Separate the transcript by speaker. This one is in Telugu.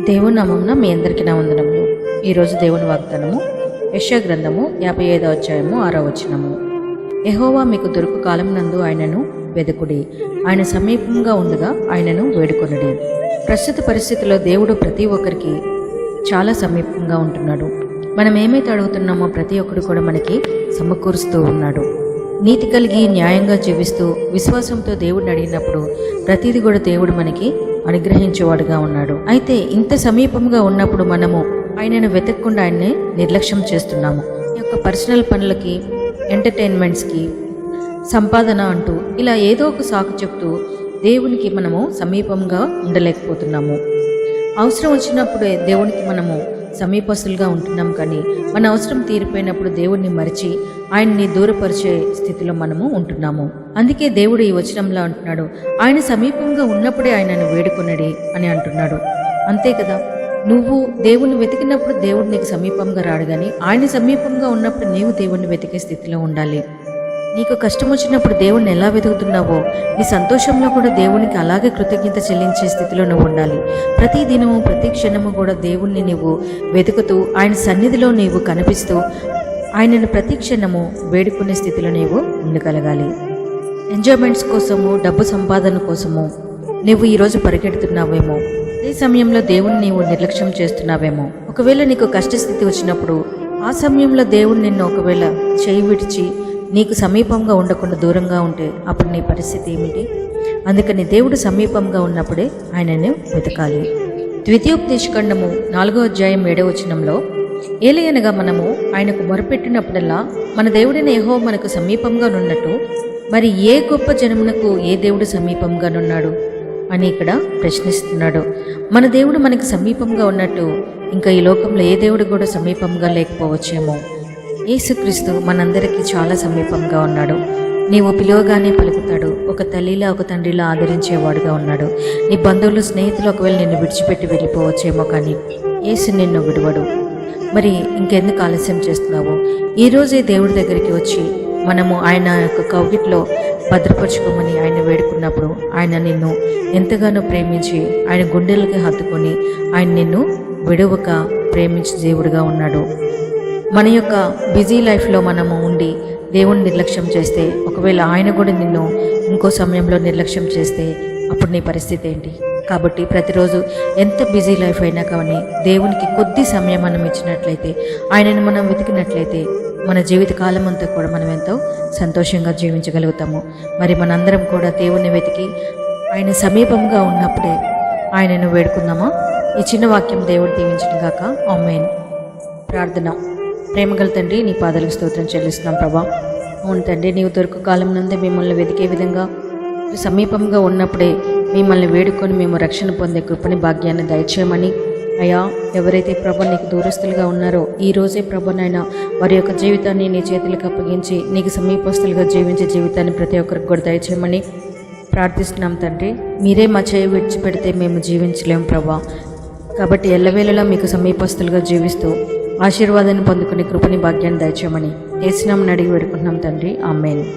Speaker 1: దేవుని నామమున మీ అందరికీ నా వందనములు. ఈరోజు దేవుని వాగ్దానము యశ గ్రంథము యాభై ఐదో అధ్యాయము ఆరో వచనము. ఎహోవా మీకు దొరుకు కాలం నందు ఆయనను వెదుకుడి. ఆయన సమీపంగా ఉండగా ఆయనను వేడుకొనడి. ప్రస్తుత పరిస్థితిలో దేవుడు ప్రతి ఒక్కరికి చాలా సమీపంగా ఉంటున్నాడు. మనం ఏమైతే అడుగుతున్నామో ప్రతి ఒక్కడు కూడా మనకి సమకూరుస్తూ ఉన్నాడు. నీతి కలిగి న్యాయంగా జీవిస్తూ విశ్వాసంతో దేవుడిని అడిగినప్పుడు ప్రతిదీ కూడా దేవుడు మనకి అనుగ్రహించేవాడుగా ఉన్నాడు. అయితే ఇంత సమీపంగా ఉన్నప్పుడు మనము ఆయనను వెతకకుండా ఆయన్ని నిర్లక్ష్యం చేస్తున్నాము. ఈ యొక్క పర్సనల్ పనులకి ఎంటర్టైన్మెంట్స్కి సంపాదన అంటూ ఇలా ఏదో ఒక సాకు చెప్తూ దేవునికి మనము సమీపంగా ఉండలేకపోతున్నాము. అవసరం వచ్చినప్పుడే దేవునికి మనము సమీపస్తులుగా ఉంటున్నాం కానీ మన అవసరం తీరిపోయినప్పుడు దేవుణ్ణి మరిచి ఆయన్ని దూరపరిచే స్థితిలో మనము ఉంటున్నాము. అందుకే దేవుడు ఈ వచనంలో అంటున్నాడు ఆయన సమీపంగా ఉన్నప్పుడే ఆయనను వేడుకొనడి అని అంటున్నాడు. అంతే కదా? నువ్వు దేవుణ్ణి వెతికినప్పుడు దేవుడు నీకు సమీపంగా రాడు కానీ ఆయన సమీపంగా ఉన్నప్పుడు నీవు దేవుణ్ణి వెతికే స్థితిలో ఉండాలి. నీకు కష్టం వచ్చినప్పుడు దేవుణ్ణి ఎలా వెతుకుతున్నావో నీ సంతోషంలో కూడా దేవునికి అలాగే కృతజ్ఞత చెల్లించే స్థితిలో నువ్వు ఉండాలి. ప్రతి దినము ప్రతి క్షణము కూడా దేవుణ్ణి నీవు వెతుకుతూ ఆయన సన్నిధిలో నీవు కనిపిస్తూ ఆయనను ప్రతి క్షణము వేడుకునే స్థితిలో నీవు ఉండగలగాలి. ఎంజాయ్మెంట్స్ కోసము డబ్బు సంపాదన కోసము నువ్వు ఈరోజు పరిగెడుతున్నావేమో ఈ సమయంలో దేవుణ్ణి నీవు నిర్లక్ష్యం చేస్తున్నావేమో. ఒకవేళ నీకు కష్టస్థితి వచ్చినప్పుడు ఆ సమయంలో దేవుడు నిన్ను ఒకవేళ చేయి విడిచి నీకు సమీపంగా ఉండకుండా దూరంగా ఉంటే అప్పుడు నీ పరిస్థితి ఏమిటి? అందుకని దేవుడు సమీపంగా ఉన్నప్పుడే ఆయనను వెతకాలి. ద్వితీయోపదేశఖండము నాలుగో అధ్యాయం ఏడవ వచనంలో ఏలయనగా మనము ఆయనకు మొరపెట్టినప్పుడల్లా మన దేవుడైన యెహోవా మనకు సమీపంగా నున్నట్టు మరి ఏ గొప్ప జనమునకు ఏ దేవుడు సమీపంగా నున్నాడు? అని ఇక్కడ ప్రశ్నిస్తున్నాడు. మన దేవుడు మనకు సమీపంగా ఉన్నట్టు ఇంకా ఈ లోకంలో ఏ దేవుడు కూడా సమీపంగా లేకపోవచ్చేమో. యేసుక్రీస్తు మనందరికీ చాలా సమీపంగా ఉన్నాడు. నీవు పిలువగానే పలుకుతాడు. ఒక తల్లిలా ఒక తండ్రిలా ఆదరించేవాడుగా ఉన్నాడు. నీ బంధువులు స్నేహితులు ఒకవేళ నిన్ను విడిచిపెట్టి వెళ్ళిపోవచ్చేమో కానీ యేసు నిన్ను విడవడు. మరి ఇంకెందుకు ఆలస్యం చేస్తున్నావు? ఈరోజే దేవుడి దగ్గరికి వచ్చి మనము ఆయన యొక్క కౌగిట్లో భద్రపరచుకోమని ఆయన వేడుకున్నప్పుడు ఆయన నిన్ను ఎంతగానో ప్రేమించి ఆయన గుండెలకి హత్తుకొని ఆయన నిన్ను విడవక ప్రేమించి దేవుడిగా ఉన్నాడు. మన యొక్క బిజీ లైఫ్లో మనము ఉండి దేవుణ్ణి నిర్లక్ష్యం చేస్తే ఒకవేళ ఆయన కూడా నిన్ను ఇంకో సమయంలో నిర్లక్ష్యం చేస్తే అప్పుడు నీ పరిస్థితి ఏంటి? కాబట్టి ప్రతిరోజు ఎంత బిజీ లైఫ్ అయినా కానీ దేవునికి కొద్ది సమయం మనం ఇచ్చినట్లయితే ఆయనను మనం వెతికినట్లయితే మన జీవిత కాలం అంతా కూడా మనం ఎంతో సంతోషంగా జీవించగలుగుతాము. మరి మనందరం కూడా దేవుణ్ణి వెతికి ఆయన సమీపంగా ఉన్నప్పుడే ఆయనను వేడుకుందామా? ఈ చిన్న వాక్యం దేవుడు దీవించిన గాక. ఆమెన్. ప్రార్థన. ప్రేమగల తండ్రి నీ పాదాలకు స్తోత్రం చెల్లిస్తున్నాం ప్రభా. అవును తండ్రి నీవు దొరుకు కాలం నుండి మిమ్మల్ని వెతికే విధంగా సమీపంగా ఉన్నప్పుడే మిమ్మల్ని వేడుకొని మేము రక్షణ పొందే కృపని భాగ్యాన్ని దయచేయమని. అయ్యా ఎవరైతే ప్రభ నీకు దూరస్తులుగా ఉన్నారో ఈ రోజే ప్రభనైనా వారి యొక్క జీవితాన్ని నీ చేతులకు అప్పగించి నీకు సమీపస్తులుగా జీవించే జీవితాన్ని ప్రతి ఒక్కరికి కూడా దయచేయమని ప్రార్థిస్తున్నాం తండ్రి. మీరే మా చేయి విడిచిపెడితే మేము జీవించలేము ప్రభా. కాబట్టి ఎల్లవేళలా మీకు సమీపస్తులుగా జీవిస్తూ ఆశీర్వాదాన్ని పొందుకునే కృపని భాగ్యాన్ని దయచేయమని ఏసునామని అడిగి వేడుకుంటున్నాం తండ్రి. ఆమెను.